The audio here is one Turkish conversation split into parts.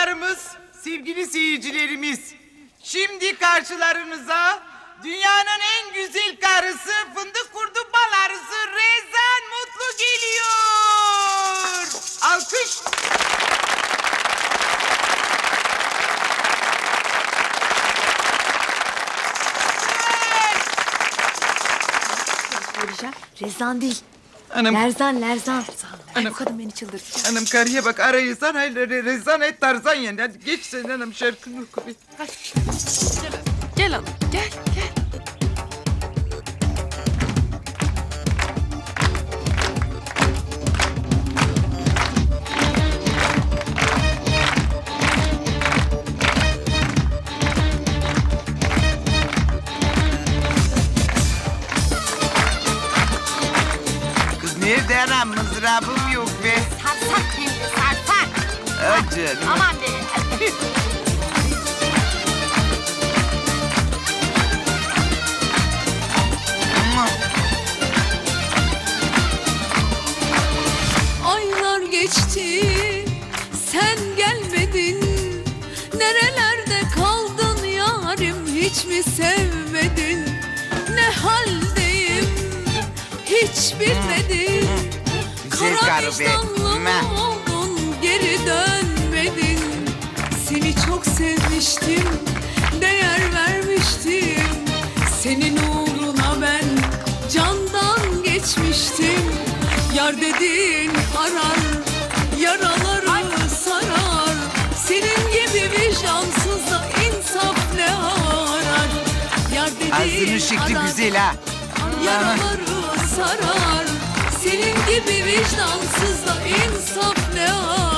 dostlarımız, sevgili seyircilerimiz. Şimdi karşılarınıza dünyanın en güzel karısı, fındık kurdu bal arısı Rezan Mutlu geliyor. Alkış. Söyleyeceğim. Rezan değil. Hanım, Lerzan, Lerzan. Anam. bu kadın beni çıldırtacak. hanım karıya bak arayı sen hayır Rezan et Tarzan yani. Hadi geç sen hanım şarkını oku. bir. Gel hanım, gel, gel. Anam mızrabım yok be. Sarsak hem de sarsak. Canım. Aman be. Aylar geçti, sen gelmedin. Nerelerde kaldın yarim, hiç mi sevmedin? Ne haldeyim, hiç bilmedin. Güzel karı be. oldun, geri dönmedin. Seni çok sevmiştim, değer vermiştim. Senin uğruna ben candan geçmiştim. Yar dediğin arar, yaraları sarar. Senin gibi vicdansız da insaf ne arar? Yar dediğin Ağzının şekli arar, güzel ha. Yaraları sarar gibi vicdansız da insaf ne arar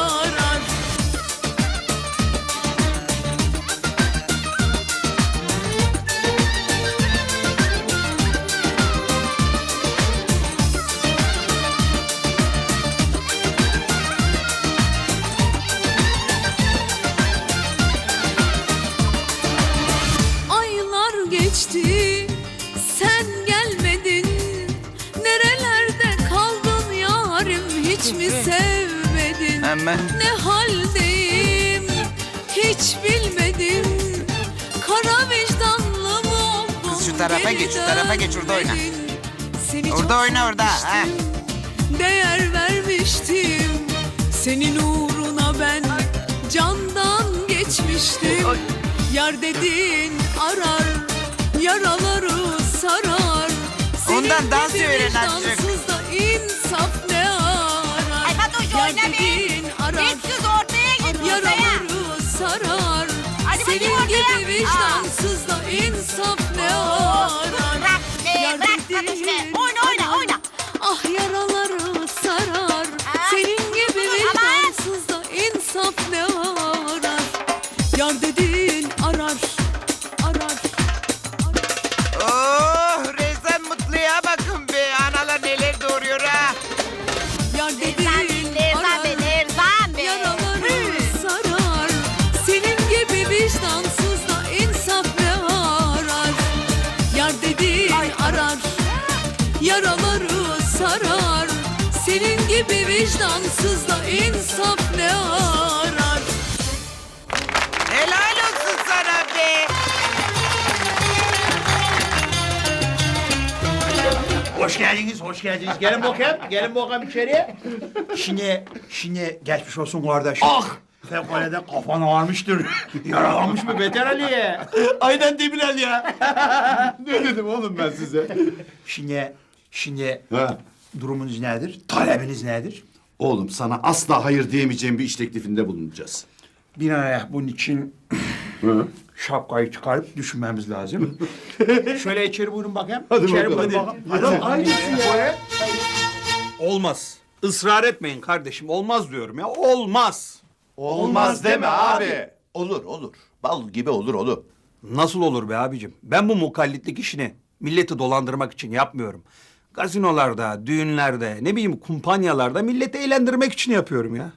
tarafa geç, şu tarafa geç, orada oyna. Seni Orada oyna, orada, ha. Değer vermiştim Senin uğruna ben candan geçmiştim Yar dediğin arar Yaraları sarar Senin Ondan dans gibi öğren azıcık. vicdansız da insaf ne arar Ay Fatoş Yar oyna be. dediğin arar kız ortaya git ortaya. Yaraları sarar Hadi Senin bakayım ortaya. gibi vicdansız Ah gibi vicdansız da insaf ne arar Helal olsun sana be. Hoş geldiniz, hoş geldiniz. Gelin bakayım, gelin bakayım içeriye. Şimdi, şimdi geçmiş olsun kardeş. Ah! Fevkalade kafan ağarmıştır. Yaralanmış mı Beter Ali? Aynen Demir Ali ya. ne dedim oğlum ben size? Şimdi, şimdi Ha. Durumunuz nedir? Talebiniz nedir? Oğlum sana asla hayır diyemeyeceğim bir iş teklifinde bulunacağız. Binaenaleyh bunun için Hı? şapkayı çıkarıp düşünmemiz lazım. Şöyle içeri buyurun bakayım. Hadi içeri bakalım. buyurun Hadi. bakayım. Hadi. Hadi. Hadi. Olmaz. Israr etmeyin kardeşim. Olmaz diyorum ya. Olmaz. Olmaz deme abi. Olur olur. Bal gibi olur oğlum. Nasıl olur be abicim? Ben bu mukallitlik işini milleti dolandırmak için yapmıyorum. Gazinolarda, düğünlerde, ne bileyim kumpanyalarda milleti eğlendirmek için yapıyorum ya.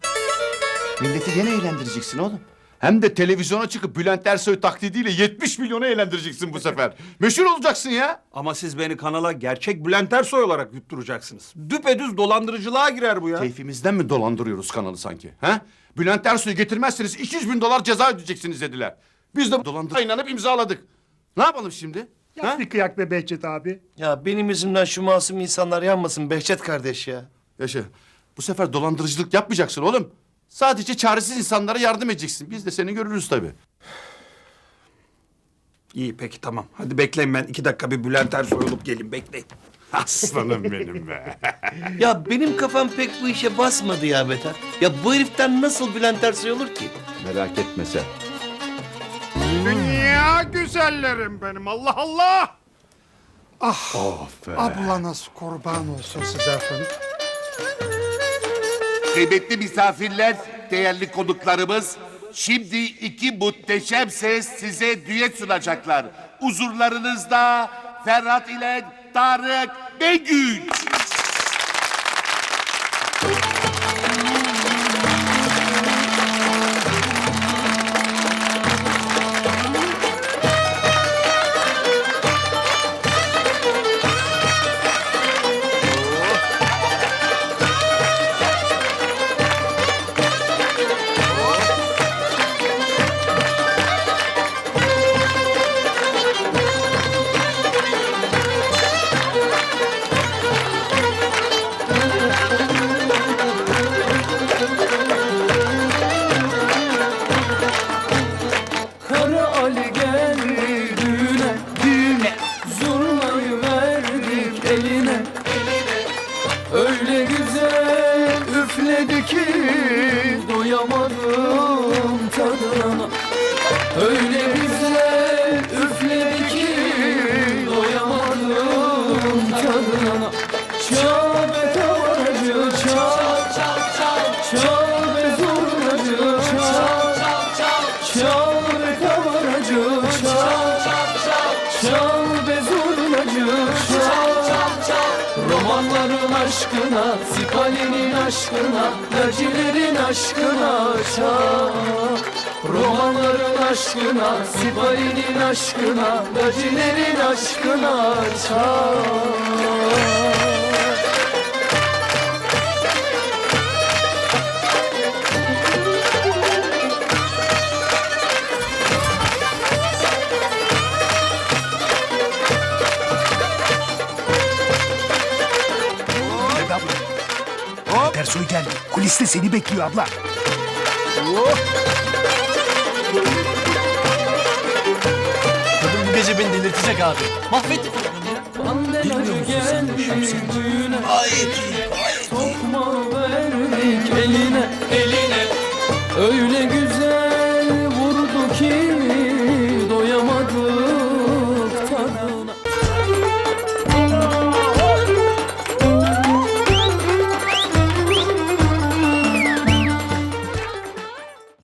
Milleti gene eğlendireceksin oğlum. Hem de televizyona çıkıp Bülent Ersoy taklidiyle 70 milyonu eğlendireceksin bu sefer. Meşhur olacaksın ya. Ama siz beni kanala gerçek Bülent Ersoy olarak yutturacaksınız. Düpedüz dolandırıcılığa girer bu ya. Keyfimizden mi dolandırıyoruz kanalı sanki? Ha? Bülent Ersoy'u getirmezseniz 200 bin dolar ceza ödeyeceksiniz dediler. Biz de dolandırıcıya inanıp imzaladık. Ne yapalım şimdi? Ha? Bir kıyak be Behçet abi. Ya benim yüzümden şu masum insanlar yanmasın Behçet kardeş ya. Yaşa. Bu sefer dolandırıcılık yapmayacaksın oğlum. Sadece çaresiz insanlara yardım edeceksin. Biz de seni görürüz tabii. İyi peki tamam. Hadi bekleyin ben iki dakika bir Bülent Ersoy olup gelin bekleyin. Aslanım benim be. Ya benim kafam pek bu işe basmadı ya Beter. Ya bu heriften nasıl Bülent Ersoy olur ki? Merak etme sen. Güzellerim benim Allah Allah. Ah ablanız kurban olsun size efendim. Kıymetli misafirler, değerli konuklarımız, şimdi iki muhteşem ses size düet sunacaklar. Huzurlarınızda Ferhat ile Tarık Begüç. Üfledi ki Doyamadım tadına. Öyle güzel üfledi ki Doyamadım tadına. Çal be tavaracı çal Çal. be zurnacı aşkına, Sipali'nin aşkına Lacilerin aşkına çal Romanların aşkına, Sipali'nin aşkına Lacilerin aşkına çal Polis seni bekliyor abla. Kadın bu gece beni delirtecek abi. Mahvetti kadını sen de şapsın? Ay, Sokma verdik eline, eline. Öyle güzel vurdu ki